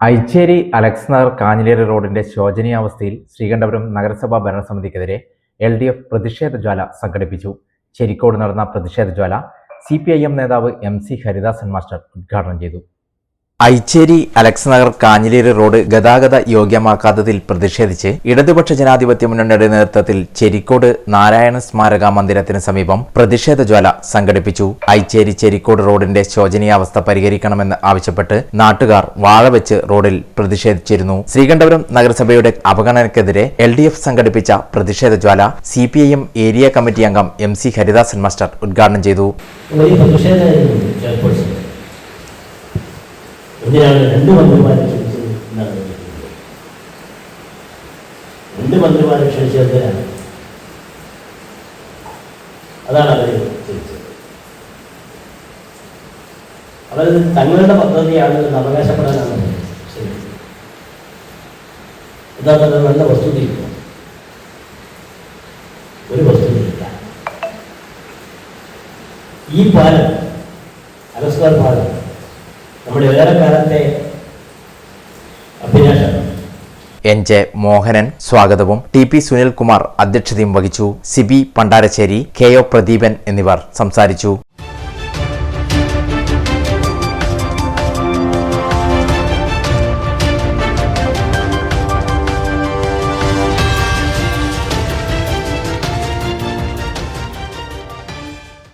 Aicheri Alex Nagar Kanhileri റോഡിന്റെ ശോചനീയാവസ്ഥയിൽ ശ്രീകണ്ഠപുരം നഗരസഭാ ഭരണസമിതിക്കെതിരെ എൽ ഡി എഫ് പ്രതിഷേധ ജ്വാല സംഘടിപ്പിച്ചു. ചെരിക്കോട് നടന്ന പ്രതിഷേധ ജ്വാല സി പി ഐ എം നേതാവ് എം സി ഹരിദാസൻ മാസ്റ്റർ ഉദ്ഘാടനം ചെയ്തു. ഐച്ചേരി അലക്സ് നഗർ കാഞ്ഞിലേരി റോഡ് ഗതാഗത യോഗ്യമാക്കാത്തതിൽ പ്രതിഷേധിച്ച് ഇടതുപക്ഷ ജനാധിപത്യ മുന്നണിയുടെ നേതൃത്വത്തിൽ ചെരിക്കോട് നാരായണ സ്മാരക മന്ദിരത്തിന് സമീപം പ്രതിഷേധ ജ്വാല സംഘടിപ്പിച്ചു. ഐച്ചേരി ചെരിക്കോട് റോഡിന്റെ ശോചനീയാവസ്ഥ പരിഹരിക്കണമെന്ന് ആവശ്യപ്പെട്ട് നാട്ടുകാർ വാഴ വെച്ച് റോഡിൽ പ്രതിഷേധിച്ചിരുന്നു. ശ്രീകണ്ഠപുരം നഗരസഭയുടെ അവഗണനയ്ക്കെതിരെ എൽ ഡി എഫ് സംഘടിപ്പിച്ച പ്രതിഷേധ ജ്വാല C P I M area committee അംഗം എം സി ഹരിദാസൻ മാസ്റ്റർ ഉദ്ഘാടനം ചെയ്തു. എന്തിനാണ് രണ്ട് മന്ത്രിമാരെ ക്ഷണിച്ചത് എന്നാണ് ചോദിക്കുന്നത്. രണ്ട് മന്ത്രിമാരെ ക്ഷണിച്ചത് എന്തിനാണ്? അതാണ് അവർ ചോദിച്ചത്. അവർ തങ്ങളുടെ പദ്ധതിയാണ് എന്ന് അവകാശപ്പെടാനാണ് ശ്രമിച്ചത്. യഥാർത്ഥത്തിൽ നല്ല വസ്തുതയില്ല ഒരു വസ്തുതയില്ല ഈ പാലം അലസ്കാർ പാലം നമ്മുടെ ഏറെക്കാലത്തെ എൻ. ജെ. മോഹനൻ സ്വാഗതവും ടി. പി. സുനിൽകുമാർ അധ്യക്ഷതയും വഹിച്ചു. സിബി പണ്ടാരശ്ശേരി കെ. ഒ. പ്രദീപൻ എന്നിവർ സംസാരിച്ചു.